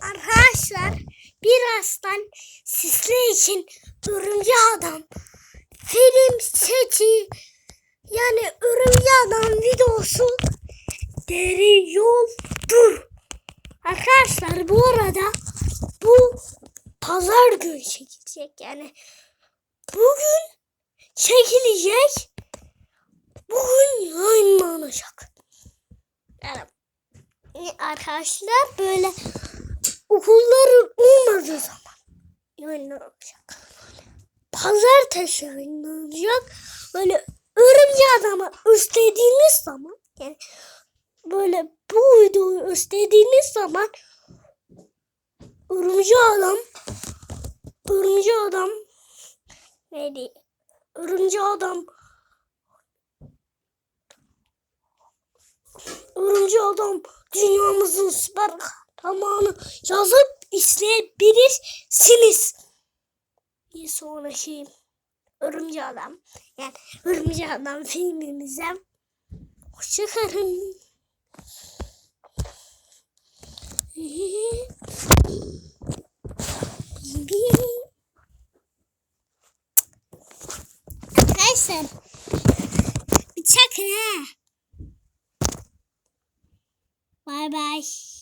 Arkadaşlar birazdan sizler için Örümcek Adam film seti yani Örümcek Adam videosu geliyordur. Arkadaşlar bu arada bu pazar günü çekilecek yani bugün çekilecek bugün yayınlanacak. Yani arkadaşlar böyle okullar olmadığı zaman yayınlanacak. Pazartesi yayınlanacak. Böyle örümcek adamı istediğiniz zaman yani böyle bu videoyu istediğiniz zaman örümcek adam örümcek adam neydi? Örümcek adam Örümcek adam dünyamızın süper kahramanı yazıp izleyebilirsiniz. Bir sonraki Örümcek Adam yani Örümcek Adam filmimize hoşçakalın. Arkadaşlar bir çakın ha. Bye bye.